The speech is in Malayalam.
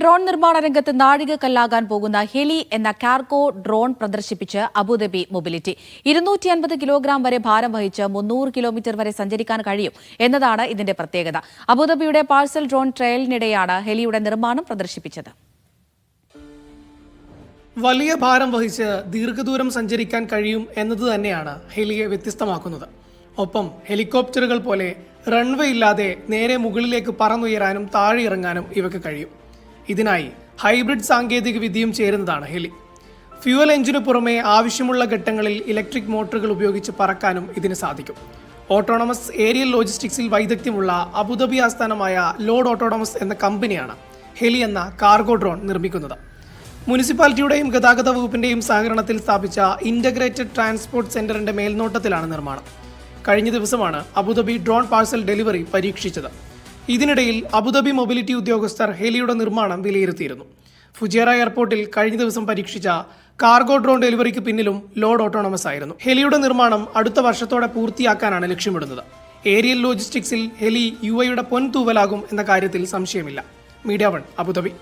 ഡ്രോൺ നിർമ്മാണ രംഗത്ത് നാഴികക്കല്ലാകാൻ പോകുന്ന ഹെലി എന്ന കാർഗോ ഡ്രോൺ പ്രദർശിപ്പിച്ച് അബുദാബി മൊബിലിറ്റി. ഇരുന്നൂറ്റി അൻപത് കിലോഗ്രാം വരെ ഭാരം വഹിച്ച് മുന്നൂറ് കിലോമീറ്റർ വരെ സഞ്ചരിക്കാൻ കഴിയും എന്നതാണ് ഇതിന്റെ പ്രത്യേകത. അബുദാബിയുടെ പാഴ്സൽ ഡ്രോൺ ട്രയലിനിടെയാണ് ഹെലിയുടെ നിർമ്മാണം പ്രദർശിപ്പിച്ചത്. വലിയ ഭാരം വഹിച്ച് ദീർഘദൂരം സഞ്ചരിക്കാൻ കഴിയും എന്നത് തന്നെയാണ് ഹെലിയെ വ്യത്യസ്തമാക്കുന്നത്. ഒപ്പം ഹെലികോപ്റ്ററുകൾ പോലെ റൺവേ ഇല്ലാതെ നേരെ മുകളിലേക്ക് പറന്നുയരാനും താഴെ ഇറങ്ങാനും ഇവയ്ക്ക് കഴിയും. ഇതിനായി ഹൈബ്രിഡ് സാങ്കേതിക വിദ്യയും ചേരുന്നതാണ് ഹെലി. ഫ്യൂവൽ എഞ്ചിനു പുറമെ ആവശ്യമുള്ള ഘട്ടങ്ങളിൽ ഇലക്ട്രിക് മോട്ടോറുകൾ ഉപയോഗിച്ച് പറക്കാനും ഇതിന് സാധിക്കും. ഓട്ടോണമസ് ഏരിയൽ ലോജിസ്റ്റിക്സിൽ വൈദഗ്ധ്യമുള്ള അബുദാബി ആസ്ഥാനമായ ലോഡ് ഓട്ടോണമസ് എന്ന കമ്പനിയാണ് ഹെലി എന്ന കാർഗോ ഡ്രോൺ നിർമ്മിക്കുന്നത്. മുനിസിപ്പാലിറ്റിയുടെയും ഗതാഗത വകുപ്പിന്റെയും സഹകരണത്തിൽ സ്ഥാപിച്ച ഇന്റഗ്രേറ്റഡ് ട്രാൻസ്പോർട്ട് സെന്ററിന്റെ മേൽനോട്ടത്തിലാണ് നിർമ്മാണം. കഴിഞ്ഞ ദിവസമാണ് അബുദാബി ഡ്രോൺ പാഴ്സൽ ഡെലിവറി പരീക്ഷിച്ചത്. ഇതിനിടയിൽ അബുദാബി മൊബിലിറ്റി ഉദ്യോഗസ്ഥർ ഹെലിയുടെ നിർമ്മാണം വിലയിരുത്തിയിരുന്നു. ഫുജേറ എയർപോർട്ടിൽ കഴിഞ്ഞ ദിവസം പരീക്ഷിച്ച കാർഗോ ഡ്രോൺ ഡെലിവറിക്ക് പിന്നിലും ലോഡ് ഓട്ടോണമസ് ആയിരുന്നു. ഹെലിയുടെ നിർമ്മാണം അടുത്ത വർഷത്തോടെ പൂർത്തിയാക്കാനാണ് ലക്ഷ്യമിടുന്നത്. ഏരിയൽ ലോജിസ്റ്റിക്സിൽ ഹെലി യു ഐയുടെ പൊൻതൂവലാകും എന്ന കാര്യത്തിൽ സംശയമില്ല. Media One Abu Dhabi.